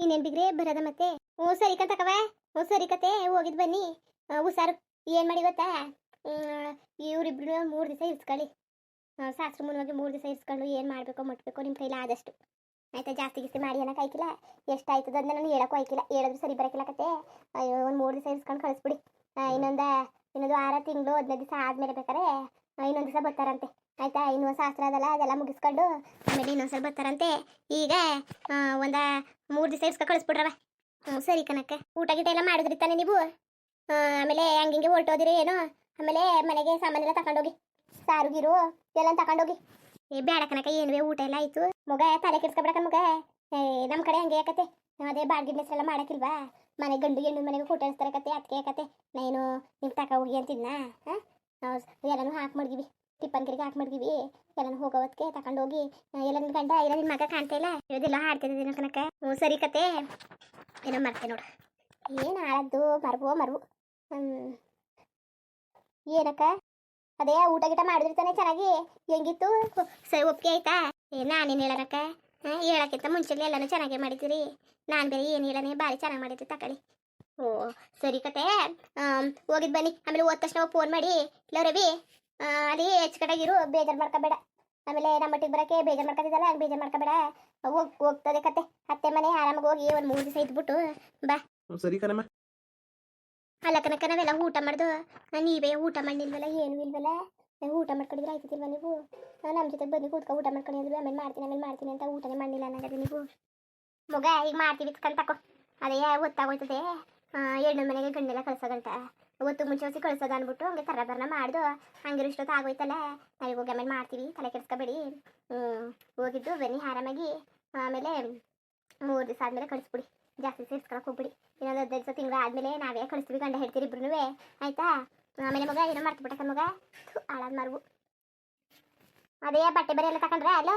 ಇನ್ನೇನ್ ಬಿಗ್ರೆ? ಬರದ ಮತ್ತೆ? ಹ್ಞೂ, ಸರಿ ಕತಕವ ಹ್ಞೂ, ಸರಿ ಕತೆ. ಹೋಗಿದ್ ಬನ್ನಿ. ಹುಷಾರು. ಏನ್ ಮಾಡಿ ಗೊತ್ತಾ? ಇವ್ರಿಬ್ರು ಮೂರು ದಿವಸ ಇರ್ಸ್ಕೊಳ್ಳಿ ಸಾಸ್ರು ಮುನ್ವಾಗಿ ಮೂರು ದಿವಸ ಇರ್ಸ್ಕೊಂಡು ಏನು ಮಾಡಬೇಕು, ಮುಟ್ಬೇಕು ನಿಮ್ಮ ಕೈಲಿ ಆದಷ್ಟು. ಆಯ್ತಾ, ಜಾಸ್ತಿ ಗಿಸ್ತಿ ಮಾಡಿ ಅನ್ನೋಕೆ ಆಯ್ಕಿಲ್ಲ. ಎಷ್ಟಾಯ್ತದ ಅದನ್ನ ನಾನು ಹೇಳಕ್ಕೂ ಆಯ್ಕಿಲ್ಲ. ಹೇಳಿದ್ರು ಸರಿ ಬರಕಿಲ್ಲ ಕತೆ. ಒಂದು ಮೂರು ದಿವಸ ಇರ್ಸ್ಕೊಂಡು ಕಳಿಸ್ಬಿಡಿ. ಇನ್ನೊಂದು, ಇನ್ನೊಂದ ಆರು ತಿಂಗಳು, ಹದಿನೈದು ದಿವಸ ಆದ್ಮೇಲೆ ಬೇಕಾರೆ ಇನ್ನೊಂದು ದಿವಸ ಬರ್ತಾರಂತೆ. ಆಯ್ತಾ ಇನ್ನೊಂದು ಶಾಸ್ತ್ರ ಅದಲ್ಲ, ಅದೆಲ್ಲ ಮುಗಿಸ್ಕೊಂಡು ಆಮೇಲೆ ಇನ್ನೊಂದ್ಸಲ ಬರ್ತಾರಂತೆ. ಈಗ ಒಂದ ಮೂರು ದಿವಸ ಇರ್ಸ್ಕೊಂಡು ಕಳಿಸ್ಬಿಡ್ರವ. ಹ್ಞೂ ಸರಿ ಕನಕ ಊಟ ಗೀಟ ಎಲ್ಲ ಮಾಡಿದ್ರಿ ತಾನೆ ನೀವು? ಆಮೇಲೆ ಹಿಂಗೆ ಹೊರ್ಟೋದಿರಿ ಏನೋ? ಆಮೇಲೆ ಮನೆಗೆ ಸಾಮಾನೆಲ್ಲ ತಗೊಂಡೋಗಿ ಸಾರು, ಗೀರು ಎಲ್ಲ ತಗೊಂಡೋಗಿ ಏ ಬೇಡ ಕನಕ ಏನ್ವೇ ಊಟ ಎಲ್ಲ ಆಯ್ತು. ಮಗ ತಲೆ ಕೆಡ್ಸ್ಕೊಬೇಡ ಮಗ. ಏ ನಮ್ಮ ಕಡೆ ಹಂಗೆ ಯಾಕತೆ ಅದೇ ಬಾಡ್ಗಿನ ಹೆಸರೆಲ್ಲ ಮಾಡಕ್ಕಿಲ್ವಾ ಮನೆ ಗಂಡು ಗಂಡು ಮನೆಗೆ ಊಟ ಇಳಿಸ್ತಾರೆ ಕತೆ ಅದಕ್ಕೆ ಯಾಕತ್ತೆ ನಾನು ನಿಮ್ಗೆ ತಕ ಹೋಗಿ ಅಂತಿದ್ನ? ಹಾಂ? ಎಲ್ಲನೂ ಹಾಕಿ ಮಡ್ಗಿವಿ ಟಿಪ್ಪನ್ ಗಿರಿಗೆ ಹಾಕಿ ಮಾಡಿದ್ವಿ. ಎಲ್ಲನೂ ಹೋಗೋವತ್ಗೆ ತಗೊಂಡೋಗಿ ಎಲ್ಲ ನಿನ್ ಗಂಡ ಇಲ್ಲ ನಿನ್ನ ಮಗ ಕಾಣ್ತಾ ಇಲ್ಲ? ಇವದೆಲ್ಲ ಹಾಡ್ತಿದ್ದೀನಿ ಕನಕ ಹ್ಞೂ ಸರಿ ಕತೆ. ಏನೋ ಮರ್ತೆ ನೋಡು. ಏನು ಆಳದ್ದು ಮರ್ವೋ, ಮರ್ವು. ಏನಕ್ಕ? ಅದೇ ಊಟ ಗೀಟ ಮಾಡಿದಿರ್ತಾನೆ ಚೆನ್ನಾಗಿ? ಹೆಂಗಿತ್ತು? ಸರಿ, ಒಪ್ಪಿಗೆ ಆಯ್ತಾ? ಏ, ನಾನೇನು ಹೇಳನಕ್ಕ? ಹಾಂ ಹೇಳಕ್ಕಿಂತ ಮುಂಚೆಲಿ ಎಲ್ಲಾನು ಚೆನ್ನಾಗಿ ಮಾಡಿದ್ದೀರಿ. ನಾನು ಬೇರೆ ಏನು ಹೇಳನೇ? ಭಾರಿ ಚೆನ್ನಾಗಿ ಮಾಡಿದ್ರಿ ತಕೊಳ್ಳಿ. ಓ, ಸರಿ ಕತೆ. ಹೋಗಿದ್ ಬನ್ನಿ. ಆಮೇಲೆ ಹೋದ ತಕ್ಷಣ ಫೋನ್ ಮಾಡಿ. ಇಲ್ಲ ರವಿ ಅಲ್ಲಿ ಹೆಚ್ಚು ಕಡೆಗಿರು ಬೇಜಾರು ಮಾಡ್ಕೋಬೇಡ. ಆಮೇಲೆ ನಮ್ಮ ಮಟ್ಟಿಗೆ ಬರೋಕ್ಕೆ ಬೇಜಾರು ಮಾಡ್ಕೊತಿದ್ದಲ್ಲ ಹಂಗೆ ಬೇಜಾರು ಮಾಡ್ಕೋಬೇಡ. ಹೋಗ್ ಹೋಗ್ತದೆ ಕತೆ. ಅತ್ತೆ ಮನೆ ಆರಾಮಾಗಿ ಹೋಗಿ ಒಂದು ಮೂರು ದಿವಸ ಇದ್ಬಿಟ್ಟು ಬಾ. ಸರಿ ಕಣಮ್ಮ. ಅಲ್ಲ ಕನಕ ನಾವೆಲ್ಲ ಊಟ ಮಾಡ್ದು ನೀವೇ ಊಟ ಮಾಡಿಲ್ವಲ್ಲ ಏನು ಇಲ್ವಲ್ಲ? ನಂಗೆ ಊಟ ಮಾಡ್ಕೊಂಡಿದ್ರೆ ಆಯ್ತಿಲ್ವ ನೀವು? ನಮ್ಮ ಜೊತೆ ಬನ್ನಿ ಕೂತ್ಕೊ ಊಟ ಮಾಡ್ಕೊಂಡು ಅಂದ್ರೆ ಆಮೇಲೆ ಮಾಡ್ತೀನಿ ಆಮೇಲೆ ಮಾಡ್ತೀನಿ ಅಂತ ಊಟನೇ ಮಾಡಿಲ್ಲ ಅನ್ನೋದು ನೀವು. ಮಗ ಈಗ ಮಾಡ್ತೀವಿ ತಕೊ. ಅದೇ ಗೊತ್ತಾಗೋಯ್ತದೆ ಹೆಣ್ಣು ಮನೆಗೆ ಗಂಡೆಲ್ಲ ಕಳ್ಸೋದಂತ ಒತ್ತು ಮುಂಚೆ ಕಳ್ಸೋದು ಅಂದ್ಬಿಟ್ಟು ಹಂಗೆ ತರ ಬರನ ಮಾಡ್ದು ಹಂಗಿರೋ ಇಷ್ಟೊತ್ತು ಆಗೋಯ್ತಲ್ಲ. ನಾವು ಹೋಗಿ ಆಮೇಲೆ ಮಾಡ್ತೀವಿ, ತಲೆ ಕೆಡ್ಸ್ಕೊಬೇಡಿ. ಹೋಗಿದ್ದು ಬನ್ನಿ ಆರಾಮಾಗಿ, ಆಮೇಲೆ ಮೂರು ದಿವಸ ಆದಮೇಲೆ ಕಳಿಸ್ಬಿಡಿ. ಜಾಸ್ತಿ ಸೇರಿಸ್ಕೊಳಕ್ಕೆ ಹೋಗ್ಬಿಡಿ. ಇನ್ನೊಂದು ಹದಿನೈದು ದಿವಸ ತಿಂಗಳು ಆದಮೇಲೆ ನಾವೇ ಕಳಿಸ್ತೀವಿ ಗಂಡ ಹೇಳ್ತೀರಿ ಇಬ್ರು ಆಯ್ತಾ? ಆಮೇಲೆ ಮಗ, ಏನೋ ಮಾಡ್ಕೊಬಿಟ್ಟಕ್ಕ ಮಗ. ಹಾಳಾದ ಮರವು. ಅದೇ ಬಟ್ಟೆ ಬರೆ ಎಲ್ಲ ತಕೊಂಡ್ರೆ ಅಲ್ಲ?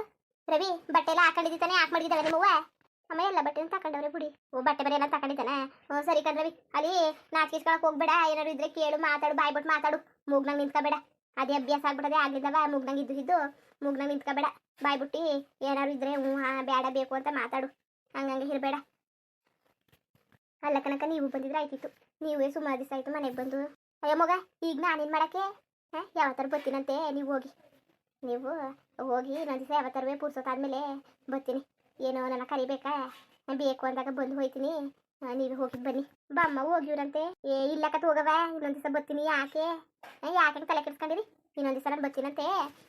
ರವಿ, ಬಟ್ಟೆ ಎಲ್ಲ ಹಾಕೊಂಡಿದ್ದಾನೆ ಹಾಕಿ ಮಾಡಿದ್ದಾವೆ ನಿಮ್ಮವ್ವ? ಅಮ್ಮ, ಎಲ್ಲ ಬಟ್ಟೆನ ತಕೊಂಡವ್ರೆ, ಬಿಡಿ. ಓ, ಬಟ್ಟೆ ಬರೆ ಎಲ್ಲ ತಕೊಂಡಿದ್ದಾನೆ? ಹ್ಞೂ ಸರಿ ಕಣ್ರವಿ. ಅಲ್ಲಿ ನಾಚಿಸ್ಕೊಳಕ್ ಹೋಗ್ಬೇಡ. ಏನಾರು ಇದ್ರೆ ಕೇಳು, ಮಾತಾಡು, ಬಾಯ್ಬಿಟ್ಟು ಮಾತಾಡು. ಮೂಗ್ನಂಗೆ ನಿಂತ್ಕೋಬೇಡ. ಅದೇ ಅಭ್ಯಾಸ ಆಗ್ಬಿಡದೆ ಆಗಿದ್ದವ ಮೂಗ್ನಂಗೆ ಇದ್ದು ಇದ್ದು ಮೂಗ್ನಂಗೆ ನಿಂತ್ಕೋಬೇಡ. ಬಾಯ್ ಬಿಟ್ಟಿ ಏನಾರು ಇದ್ರೆ, ಹ್ಞೂ, ಹಾಂ ಬೇಡ ಬೇಕು ಅಂತ ಮಾತಾಡು. ಹಂಗಂಗೆ ಇರಬೇಡ. ಅಲ್ಲ ಕನಕ ನೀವು ಬಂದಿದ್ರೆ ಆಯ್ತಿತ್ತು. ನೀವೇ ಸುಮಾರು ದಿವಸ ಆಯ್ತು ಮನೆಗೆ ಬಂದು. ಅಯ್ಯೋ, ಮಗ, ಈಗ ನಾನೇನು ಮಾಡಕ್ಕೆ? ಹಾಂ, ಯಾವತ್ತಾರು ಬರ್ತೀನಂತೆ, ನೀವು ಹೋಗಿ. ನೀವು ಹೋಗಿ ಇನ್ನೊಂದು ದಿವಸ ಯಾವತ್ತಾರುವೆ ಪುರ್ಸೊತ್ತಾದ್ಮೇಲೆ ಬರ್ತೀನಿ. ಏನೋ ನನ್ನ ಕರಿಬೇಕಾ? ಬೇಕು ಅಂದಾಗ ಬಂದು ಹೋಯ್ತೀನಿ. ನೀವು ಹೋಗಿ ಬನ್ನಿ. ಬಮ್ಮ ಹೋಗಿವ್ರಂತೆ ಏ, ಇಲ್ಲಕತ್ ಹೋಗವ ಇನ್ನೊಂದು ದಿವಸ ಬರ್ತೀನಿ. ಯಾಕೆ? ಯಾಕೆ ತಲೆ ಕೆಡ್ಸ್ಕೊಂಡಿರಿ ಇನ್ನೊಂದು ದಿವಸ ನಾನು ಬರ್ತೀನಂತೆ.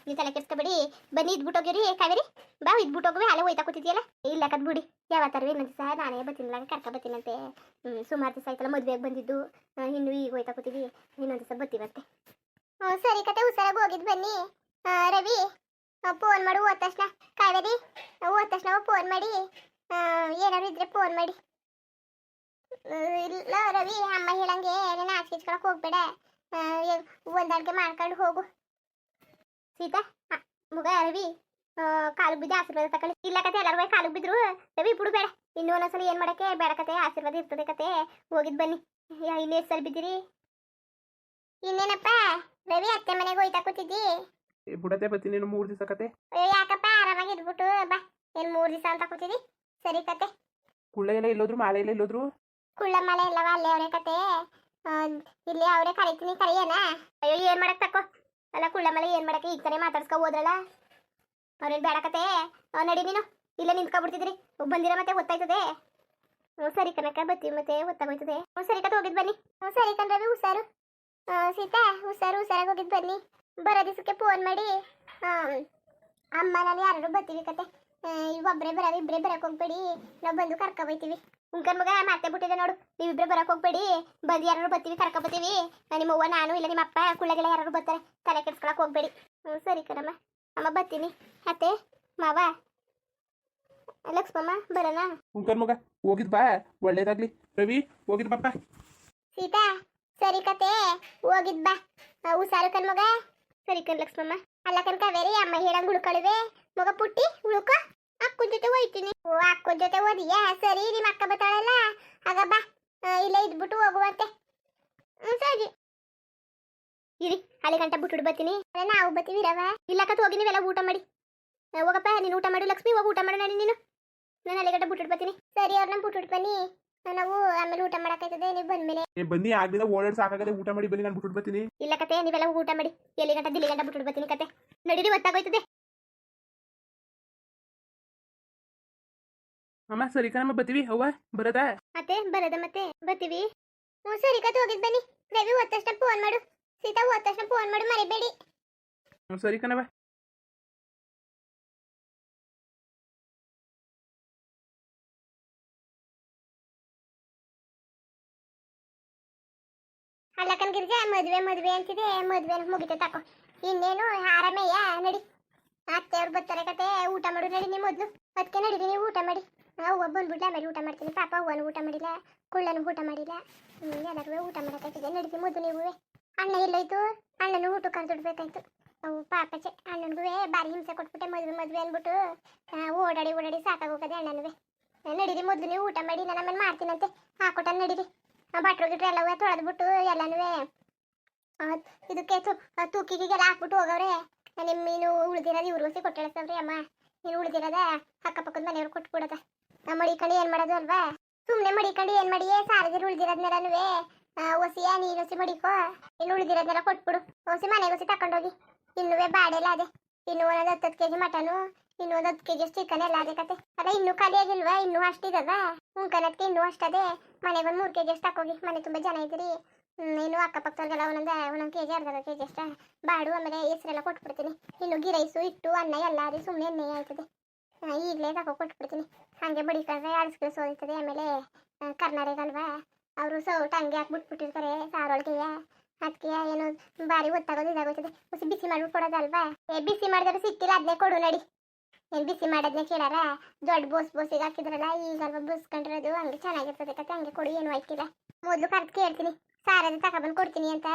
ನೀವು ತಲೆ ಕೆಡ್ಸ್ಕೊಬೇಡಿ. ಬನ್ನಿ, ಇದ್ಬಿಟ್ಟು ಹೋಗಿರಿ ಕಾವೇರಿ. ಬಾ, ಇದ್ಬಿಟ್ಟು ಹೋಗುವೆ, ಅಲ್ಲೇ ಹೋಯ್ತಾ ಕೂತಿದ್ಯಲ್ಲ? ಇಲ್ಲಕತ್ ಬಿಡಿ. ಯಾವತ್ತಾರ ಇನ್ನೊಂದು ದಿವಸ ನಾನೇ ಬರ್ತೀನಿಲ್ಲ ಕರ್ಕ ಬರ್ತೀನಂತೆ. ಹ್ಮ್, ಸುಮಾರು ದಿವಸ ಆಯ್ತಲ್ಲ, ಮದುವೆಗೆ ಬಂದಿದ್ದು. ಇನ್ನು ಈಗ ಹೋಯ್ತಾ ಕೂತಿದ್ವಿ ಇನ್ನೊಂದು ದಿವಸ ಬರ್ತೀವಂತೆ. ಹ್ಞೂ ಸರಿ ಕತೆ ಹುಷಾರಾಗಿ ಹೋಗಿದ್ದು ಬನ್ನಿ. ರವಿ. ಫೋನ್ ಮಾಡು ಹೋದ ತಕ್ಷಣ. ಕಾವೇರಿ ಹೋದ ತಕ್ಷಣ ಫೋನ್ ಮಾಡಿ. ಏನಾದ್ರು ಇದ್ರೆ ಫೋನ್ ಮಾಡಿ. ಇಲ್ಲ ರವಿ, ಅಮ್ಮ ಹೇಳಂಗೆ ನೀನು ಆಚೆಚ್ಕೊಳಕ್ ಹೋಗ್ಬೇಡ. ಏ- ಮಾಡ್ಕೊಂಡು ಹೋಗು. ಸೀತಾ ಮುಗ ರವಿ ಕಾಲು ಬಿದ್ದು ಆಶೀರ್ವಾದ ತಕೊಳ್ಳಿ. ಇಲ್ಲ ಕತೆ, ಎಲ್ಲರೂ ಕಾಲು ಬಿದ್ರು. ರವಿ, ಬಿಡು ಬೇಡ. ಇನ್ನೂ ಒಂದೊಂದ್ಸಲ ಏನು ಮಾಡಕ್ಕೆ? ಬೇಡ ಕತೆ, ಆಶೀರ್ವಾದ ಇರ್ತದೆ ಕತೆ. ಹೋಗಿದ್ ಬನ್ನಿ. ಯಾ- ಇನ್ನೂ ಎಷ್ಟು ಸಲ ಬಿದ್ದಿರಿ? ಇನ್ನೇನಪ್ಪ? ರವಿ ಅತ್ತೆ ಮನೆಗೆ ಹೋಯ್ತಾ ಕೂತಿದ್ದಿ? ಬುಡತೆ ಬರ್ತೀನಿ ಮೂರು ದಿವಸ ಕತೆ. ಯಾಕಪ್ಪ ಆರಾಮಾಗಿ ಇದ್ಬಿಟ್ಟು? ಬಾ ಏನ್ ಮೂರ್ ದಿವಸ ಅಂತ ಕೂತಿದಿ. ಸರಿ ಕತೆ. ಕುಳ್ಳ ಎಲ್ಲ ಇಲ್ಲೋದ್ರು ಮಾಳೆ ಎಲ್ಲ ಇಲ್ಲೋದ್ರು ಕುಳ್ಳ ಮಳೆ ಎಲ್ಲವ ಅಲ್ಲೇ ಅವರೇ ಕತೆ. ಇಲ್ಲಿ ಅವರೇ ಕರಿತೀನಿ ಕರಿಯನ? ಅಯ್ಯೋ ಏನ್ ಮಾಡಕ್ ತಕೋ ಅಲ್ಲ ಕುಳ್ಳ ಮಳೆ ಏನ್ ಮಾಡಕ್ಕೆ ಈಗ ತಾನೇ ಮಾತಾಡ್ಸ್ಕೊ ಹೋದ್ರಲ್ಲ? ಅವ್ರೇನ್ ಬೇಡ ಕತೆ. ನಡಿ ನೀನು ಇಲ್ಲೇ ನಿಂತ್ಕೊಬಿಡ್ತಿದ್ರಿ. ಬಂದಿರ ಮತ್ತೆ ಗೊತ್ತಾಯ್ತದೆ ಹ್ಞೂ ಸರಿ ಕನಕ ಬತ್ತೀವಿ ಮತ್ತೆ ಗೊತ್ತಾಗೋಯ್ತದೆ ಹ್ಞೂ ಸರಿ ಕತೆ ಹೋಗಿದ್ ಬನ್ನಿ. ಹ್ಞೂ ಸರಿ ಕಣ್ರವಿ ಹುಷಾರು. ಸೀತಾ ಹುಷಾರು ಹುಷಾರಾಗಿ ಹೋಗಿದ್ ಬನ್ನಿ. ಬರೋ ದಿವಸಕ್ಕೆ ಫೋನ್ ಮಾಡಿ. ಅಮ್ಮ ನಾನು ಯಾರು ಬರ್ತೀವಿ ಕತೆ. ಒಬ್ಬರೇ ಬರೋದು ಇಬ್ಬರೇ ಬರಕ್ ಹೋಗ್ಬೇಡಿ. ನಾವು ಬಂದು ಕರ್ಕೊ ಹೋಯ್ತೀವಿ ಉಂಕನ್ ಮಗ ಮತ್ತೆ ಬಿಟ್ಟಿದೆ ನೋಡು. ನೀವಿಬ್ರೆ ಬರಕ್ ಹೋಗ್ಬೇಡಿ. ಬಂದು ಯಾರು ಬರ್ತೀವಿ ಕರ್ಕೊ ಬರ್ತೀವಿ ನಿಮ್ಮ ಅವ್ವ ನಾನು ಇಲ್ಲ ನಿಮ್ಮ ಅಪ್ಪ ಕುಳ್ಳಗೆಲ್ಲ ಯಾರು ಬರ್ತಾರೆ. ತಲೆ ಕೆಡ್ಸ್ಕೊಳಕ್ ಹೋಗ್ಬೇಡಿ. ಹ್ಞೂ ಸರಿ ಕರಮ್ಮ ಅಮ್ಮ ಬರ್ತೀನಿ. ಅತ್ತೆ ಮಾವ ಲಕ್ಷ್ಮಮ್ಮ ಬರೋಣ? ಉಂಕನ್ ಮಗ ಹೋಗಿದ್ ಬಾ. ಒಳ್ಳೇದಾಗ್ಲಿ. ರವಿ ಹೋಗಿದ್ ಬಾಪ್ಪ. ಸೀತಾ ಸರಿ ಕತೆ, ಹೋಗಿದ್ ಬಾ. ಹುಷಾರು ಕನ್ ಮಗ ಸರಿ ಕನ್ ಲಕ್ಷ್ಮಮ್ಮ. ಅಲ್ಲ ಕಣ್ ಕಾವೇರಿ ಅಮ್ಮ ಹೇಳಂಗ್ ಉಳ್ಕೊಳುವೆ ಮಗ ಪುಟ್ಟಿ ಉಳ್ಕ ಅಕ್ಕನ ಜೊತೆ ಹೋಯ್ತೀನಿ. ಓ, ಅಕ್ಕನ ಜೊತೆ ಓದಿಯಾ ಸರಿ ನಿಮ್ಮ ಅಕ್ಕ ಬತ್ತಾಳಲ್ಲ ಆಗ ಬಾ. ಇಲ್ಲ ಇದ್ಬಿಟ್ಟು ಹೋಗುವಂತೆ. ಸರಿ. ಇರಿ ಅಲ್ಲಿ ಗಂಟೆ ಬಿಟ್ಟು ಬರ್ತೀನಿ. ಅಲ್ಲ, ನಾವು ಬರ್ತೀವಿ ರವ. ಇಲ್ಲ ಕತ್, ಹೋಗಿ ನೀವೆಲ್ಲ ಊಟ ಮಾಡಿ. ಹೋಗಪ್ಪ, ನೀನು ಊಟ ಮಾಡಿ, ಲಕ್ಷ್ಮಿ, ಹೋಗಿ ಊಟ ಮಾಡು, ನಡಿ ನೀನು. ನಾನು ಅಲ್ಲಿಗಟ್ಟ ಬಿಟ್ಟು ಬರ್ತೀನಿ. ಸರಿ, ಅವ್ರನ್ನ ಬಿಟ್ಟು ಬನ್ನಿ. ನಾವು ಆಮೇಲೆ ಊಟ ಮಾಡಕ್ಕಾಯ್ತದೆ ನೀವು ಬಂದ್ಮೇಲೆ. ಏ ಬನ್ನಿ ಆಗ್ಲಿಂದ ಓಡಾಡ್ ಸಾಕಾಗದೆ ಊಟ ಮಾಡಿ ಬನ್ನಿ ನಾನು ಬಿಟ್ಬಿಟ್ಟು ಬರ್ತೀನಿ. ಇಲ್ಲ ಕತೆ ನೀವೆಲ್ಲ ಊಟ ಮಾಡಿ. ಎಲ್ಲಿ ಗಂಟ ದಿಲ್ಲಿ ಗಂಟ ಬಿಟ್ಬಿಟ್ಟು ಬರ್ತೀನಿ ಕತೆ. ನಡೀರಿ ಗೊತ್ತಾಗೋಯ್ತದೆ ಅಮ್ಮ ಸರಿ ಕಣಮ್ಮ ಬತ್ತೀವಿ ಅವ್ವ ಬರದ? ಮತ್ತೆ ಬರದ ಮತ್ತೆ ಬರ್ತೀವಿ. ಹ್ಞೂ ಸರಿ ಕತೆ ಹೋಗಿದ್ ಬನ್ನಿ. ರವಿ ಹೋದ ತಕ್ಷಣ ಫೋನ್ ಮಾಡು. ಸೀತಾ ಹೋದ ತಕ್ಷಣ ಫೋನ್ ಮಾಡು ಮರಿಬೇಡಿ. ಹ್ಞೂ ಸರಿ ಕಣವ ಕನ್ಗಿರ್ಜ ಮದ್ವೆ ಮದ್ವೆ ಅಂತಿದೆ ಮದ್ವೆ ಮುಗಿತೆ ತಕೋ. ಇನ್ನೇನು ಆರಾಮಯ್ಯ ನಡಿ. ಅತ್ತೆಯವ್ರು ಬರ್ತಾರೆ ಕತೆ ಊಟ ಮಾಡು ನಡಿ ನೀವು ಮೊದಲು. ಅದಕ್ಕೆ ನಡೀರಿ ನೀವು ಊಟ ಮಾಡಿ. ಅವ್ವ ಬಂದ್ಬಿಟ್ಟು ಆಮೇಲೆ ಊಟ ಮಾಡ್ತೀನಿ. ಪಾಪ ಅವ್ವನು ಊಟ ಮಾಡಿಲ್ಲ ಕುಳ್ಳನು ಊಟ ಮಾಡಿಲ್ಲ. ಹ್ಮ್, ಎಲ್ಲರಿಗೂ ಊಟ ಮಾಡಕತ್ತಿದೆ ನಡೀತಿ ಮೊದಲು ನೀವು ಅಣ್ಣ ಎಲ್ಲೋಯ್ತು? ಅಣ್ಣನ ಊಟ ಕರೆದುಡ್ಬೇಕಾಯ್ತು ಅವು ಪಾಪಚೆ ಅಣ್ಣನಿಗೂ ಭಾರಿ ಹಿಂಸೆ ಕೊಟ್ಬಿಟ್ಟೆ ಮದ್ವೆ ಮದ್ವೆ ಅಂದ್ಬಿಟ್ಟು. ಓಡಾಡಿ ಓಡಾಡಿ ಸಾಕಾಗೋಗದೆ ಅಣ್ಣನುವೆ. ನಡೀರಿ ಮೊದಲು ನೀವು ಊಟ ಮಾಡಿ ನಾನು ಮಾಡ್ತೀನಂತೆ ಹಾಕೊಟ್ಟ ನಡೀರಿ. ಬಟ್ರು ಗಿಟ್ರು ಎಲ್ಲವೇ ತೊಳೆದ್ಬಿಟ್ಟು ಎಲ್ಲನೂ ಇದಕ್ಕೆ ತೂಕಿಗೆಲ್ಲ ಹಾಕ್ಬಿಟ್ಟು ಹೋಗವ್ರೆ. ನಿಮ್ಮ ಮೀನು ಉಳ್ದಿರೋದು ಇವ್ರು ಹೊಸಿ ಕೊಟ್ಟಿಡ್ತಾವ್ರಿ ಅಮ್ಮ. ನೀನು ಉಳಿದಿರೋದ ಅಕ್ಕಪಕ್ಕದ ಮನೆಯವ್ರು ಕೊಟ್ಬಿಡದ. ಮಡಿಕಂಡು ಏನು ಮಾಡೋದು ಅಲ್ವಾ? ಸುಮ್ಮನೆ ಮಡಿಕಂಡು ಏನು ಮಾಡಿ? ಸಾರಿಗೆ ಉಳಿದಿರೋದ್ನೆಲ್ಲನೂ ಹೊಸಿಯ ನೀನು ಹೊಸಿ ಮಡಿಕೋ. ಇನ್ನು ಉಳಿದಿರೋದ್ನೆಲ್ಲ ಕೊಟ್ಬಿಡು. ಹೊಸಿ ಮನೆಗೆ ಹೊಸಿ ತಗೊಂಡೋಗಿ ಇನ್ನುವೇ ಬಾಡೆಲ್ಲ ಅದೇ. ಇನ್ನು ಒಂದೊಂದು ಕೆಜಿ ಮಟನು. ಇನ್ನು ಕೆ ಜಿ ಚಿಕನ್ ಎಲ್ಲ ಆಗತ್ತೆ ಅದ ಇನ್ನು ಖಾಲಿ ಆಗಿಲ್ವಾ? ಇನ್ನೂ ಅಷ್ಟಿದದ ಉಂಕನಕ್ಕೆ ಇನ್ನೂ ಅಷ್ಟದೆ ಮನೆಗೆ ಒಂದು ಮೂರು ಕೆ ಜಿ ಅಷ್ಟು ಹಾಕೋಗಿ, ಮನೆ ತುಂಬ ಜನ ಇದ್ದೀರಿ. ಇನ್ನು ಅಕ್ಕಪಕ್ಕದವ್ರಿಗೆಲ್ಲ ಒಂದೊಂದು ಒಂದೊಂದು ಕೆ ಜಿ ಅರ್ಧ ಕೆ ಜಿ ಅಷ್ಟ. ಬಾಡು, ಆಮೇಲೆ ಹೆಸ್ರೆಲ್ಲ ಕೊಟ್ಬಿಡ್ತೀನಿ. ಇನ್ನು ಗಿರೈಸು ಇಟ್ಟು ಅನ್ನ, ಎಲ್ಲ ಅದೇ ಸುಮ್ಮನೆ ಎಣ್ಣೆ ಆಯ್ತದೆ. ಈಗಲೇ ತಗೋ ಕೊಟ್ಬಿಡ್ತೀನಿ. ಹಾಗೆ ಬಡಿಕೊಂಡ್ರೆ ಅಳಿಸ್ಗಳು ಸೋಲ್ತದೆ ಆಮೇಲೆ ಕರ್ನಾಟಕಲ್ವಾ ಅವರು ಸೌಟ್ ಹಂಗೆ ಹಾಕ್ಬಿಟ್ಬಿಟ್ಟಿರ್ತಾರೆ, ಸಾರೊಳಗೆ. ಅದಕ್ಕೆ ಏನು, ಭಾರಿ ಒತ್ತಾಗೋದು ಇದಾಗೋಯ್ತದೆ. ಬಿಸಿ ಮಾಡ್ಬಿಟ್ಟು ಕೊಡೋದಲ್ವಾ? ಬಿಸಿ ಮಾಡಿದ್ರೆ ಸಿಕ್ಕಿಲ್ಲ ಅದನ್ನೇ ಕೊಡು ನಡಿ. ಏನು ಬಿಸಿ ಮಾಡೋದನ್ನ ಕೇಳಾರ? ದೊಡ್ಡ ಬೋಸ್ ಬೋಸಿಗೆ ಹಾಕಿದ್ರಲ್ಲ, ಈಗ ಅಲ್ವಾ ಬಸ್ಕೊಂಡಿರೋದು, ಹಂಗೆ ಚೆನ್ನಾಗಿರ್ತದೆ ಕತೆ, ಹಂಗೆ ಕೊಡು, ಏನು ಆಯ್ತಿಲ್ಲ. ಮೊದಲು ಕರೆದು ಕೇಳ್ತೀನಿ ಸಾರದ ತಗೊಬಂದು ಕೊಡ್ತೀನಿ ಅಂತ.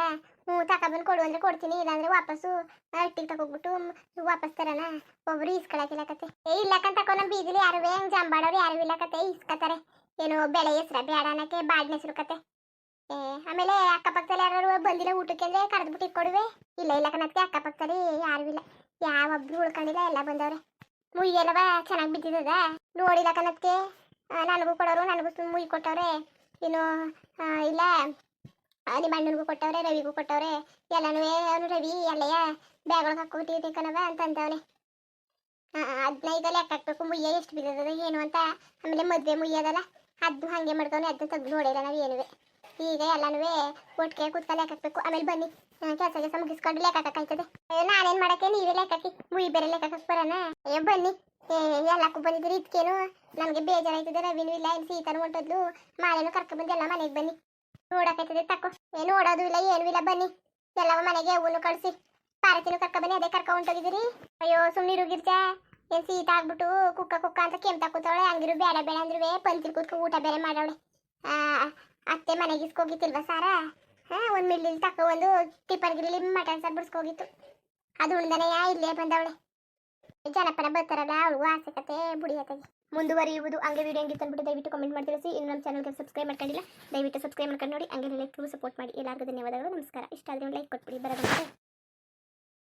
ಹ್ಞೂ ತಗೊಬಂದು ಕೊಡು ಅಂದ್ರೆ ಕೊಡ್ತೀನಿ, ಇಲ್ಲಾಂದ್ರೆ ವಾಪಸ್ಸು ಹಟ್ಟಿಗೆ ತಗೋಗ್ಬಿಟ್ಟು ವಾಪಸ್ ತರನ ಒಬ್ರು ಇಸ್ಕೊಳಕಿಲ್ಲ ಕತೆ. ಏ ಇಲ್ಲಕಂತ ತಕೊ ನಮ್ಮ ಬೀದಿಲಿ ಯಾರು ಹೆಂಗೆ ಜಂಬಾಡೋರು ಯಾರು ಇಲ್ಲ ಕತೆ, ಈಸ್ಕತಾರೆ. ಏನು ಬೆಳೆ ಹೆಸ್ರ ಬೇಡ ಅನ್ನಕ್ಕೆ ಬಾಡಿನ ಹೆಸರು ಕತೆ. ಏ, ಆಮೇಲೆ ಅಕ್ಕಪಕ್ಕದಲ್ಲಿ ಯಾರು ಬಂದಿಲ್ಲ ಊಟಕ್ಕೆ ಅಂದ್ರೆ ಕರೆದ್ಬಿಟ್ಟು ಇಟ್ಕೊಡುವೆ ಇಲ್ಲ ಇಲ್ಲ ಕಣಕ್ಕೆ ಅಕ್ಕಪಕ್ಕದಲ್ಲಿ ಯಾರು ಇಲ್ಲ. ಯಾವೊಬ್ರು ಉಳ್ಕೊಂಡಿಲ್ಲ, ಎಲ್ಲ ಬಂದವ್ರೆ. ಮುಯ್ಯೆಲ್ಲವ? ಚೆನ್ನಾಗಿ ಬಿದ್ದಿದ್ದದ? ನೋಡಿಲ್ಲ ಕನಕ್ಕೆ ನನಗೂ ಕೊಡೋರು, ನನಗೂ ಮುಯ್ ಕೊಟ್ಟವ್ರೆ. ಇನ್ನು ಇಲ್ಲ. ನಿಮ್ಮ ಅಣ್ಣನಿಗೂ ಕೊಟ್ಟವ್ರೆ, ರವಿಗೂ ಕೊಟ್ಟವ್ರೆ. ಎಲ್ಲನೂ ಅವನು ರವಿ ಎಲ್ಲಯ್ಯ ಬ್ಯಾಗೊಳಗೆ ಹಾಕ್ಕೊಬಿಟ್ಟಿದ್ದೀನಿ ಕಣವ ಅಂತಂದವನೆ. ಅದನ್ನ ಈಗ ಲೆಕ್ಕ ಹಾಕ್ಬೇಕು? ಮುಯ್ಯ ಎಷ್ಟು ಬಿದ್ದದ, ಏನು ಅಂತ? ಆಮೇಲೆ ಮದುವೆ ಮುಯ್ಯದಲ್ಲ? ಅದು ಹಾಗೆ ಮಾಡ್ತವನೆ ಅದನ್ನ ತೆಗ್ದು ನೋಡಿಲ್ಲ ನಾವು ಏನುವೆ. ಈಗ ಎಲ್ಲನೂ ಒಟ್ಟಿಗೆ ಕೂತ್ಕೊಂಡು ಲೆಕ್ಕ ಹಾಕ್ಬೇಕು. ಆಮೇಲೆ ಬನ್ನಿ. ಕೆಲಸ ಕೆಲಸ ಮುಗಿಸ್ಕೊಂಡು ಲೆಕ್ಕ ಹಾಕಾಯ್ತದೆ ಅಯ್ಯೋ ನಾನೇನು ಮಾಡಕ್ಕೆ? ನೀವೇ ಲೆಕ್ಕ ಹಾಕಿ. ಮುಯಿ ಬೇರೆ ಲೆಕ್ಕ ಹಾಕಕ್ ಬರೋಣ ಬನ್ನಿ. ಎಲ್ಲಕ್ಕೂ ಬಂದಿದ್ದೀರಿ? ಇದಕ್ಕೇನು ನನಗೆ ಬೇಜಾರಾಯ್ತದೆ. ರವಿನೂ ಇಲ್ಲ ಇಲ್ಲಿ ಸೀತಾನು ಹೊಂಟದ್ಲು. ಮಾಲೆನೂ ಕರ್ಕೊಂಡ್ಬಂದು ಎಲ್ಲ ಮನೆಗೆ ಬನ್ನಿ. ನೋಡಕೈತದೆ ತಕ್ಕೋ ಏನು ಓಡೋದು ಇಲ್ಲ ಏನೂ ಇಲ್ಲ. ಬನ್ನಿ. ಎಲ್ಲವ ಮನೆಗೆ ಹೂನು ಕಳಿಸಿ. ಪಾರತಿನೂ ಕರ್ಕೊಂಡ್ಬನ್ನಿ ಅದೇ ಕರ್ಕೊಂಡು ಹೊಂಟೋಗಿದ್ದೀರಿ? ಅಯ್ಯೋ ಸುಮ್ಮನಿರು ಗಿರ್ಜಾ. ಏನು ಸೀತ ಆಗ್ಬಿಟ್ಟು ಕುಕ್ಕ ಕುಕ್ಕ ಅಂತ ಕೆಮ್ತಾ ಕೂತವಳೆ. ಹಂಗಿರು ಬೇಡ ಬೇಡ ಅಂದ್ರೂ ಪಂಚಿ ಕೂತ್ಕೊ ಊಟ ಬೇರೆ ಮಾಡವಳೆ. ಆ, ಅತ್ತೆ ಮನೆಗೆ ಇಸ್ಕೋಗಿತ್ತಿಲ್ವಾ ಸಾರ? ಹಾಂ, ಒಂದು ಮಿಡ್ಲಿಲ್ ತಕ್ಕ ಒಂದು ಟಿಪ್ಪರ್ ಗಿರ್ಲಿ ಮಟನ್ ಸಾರು ಬಿಡಿಸ್ಕೋಗಿತ್ತು. ಅದು ಉಣ್ದನೆಯ ಇಲ್ಲೇ ಬಂದವಳೆ. ಜನಪನ ಬರ್ತಾರಲ್ಲ ಅವಳು ಆಸೆ ಕತೆ ಬುಡಿಯತ್ತಾಗಿ ಮುಂದುವರಿಯುವುದು ಹಂಗೆ ವಿಡಿಯೋ ಹೆಂಗಿತ್ತು ಅಂದ್ಬಿಟ್ಟು ದಯವಿಟ್ಟು ಕಮೆಂಟ್ ಮಾಡಿ ತಿಳಿಸಿ. ಇನ್ನು ನಮ್ಮ ಚಾನಲ್ಗೆ ಸಬ್ಸ್ಕ್ರೈಬ್ ಮಾಡ್ಕೊಂಡಿಲ್ಲ, ದಯವಿಟ್ಟು ಸಬ್ಸ್ಕ್ರೈಬ್ ಮಾಡ್ಕೊಂಡು ನೋಡಿ. ಹಂಗೆ ಲೈಕ್ ಸಪೋರ್ಟ್ ಮಾಡಿ. ಎಲ್ಲರಿಗೂ ಧನ್ಯವಾದಗಳು, ನಮಸ್ಕಾರ. ಇಷ್ಟ ಆದರೆ ಲೈಕ್ ಕೊಟ್ಬಿಡಿ. ಬರೋದಂತೆ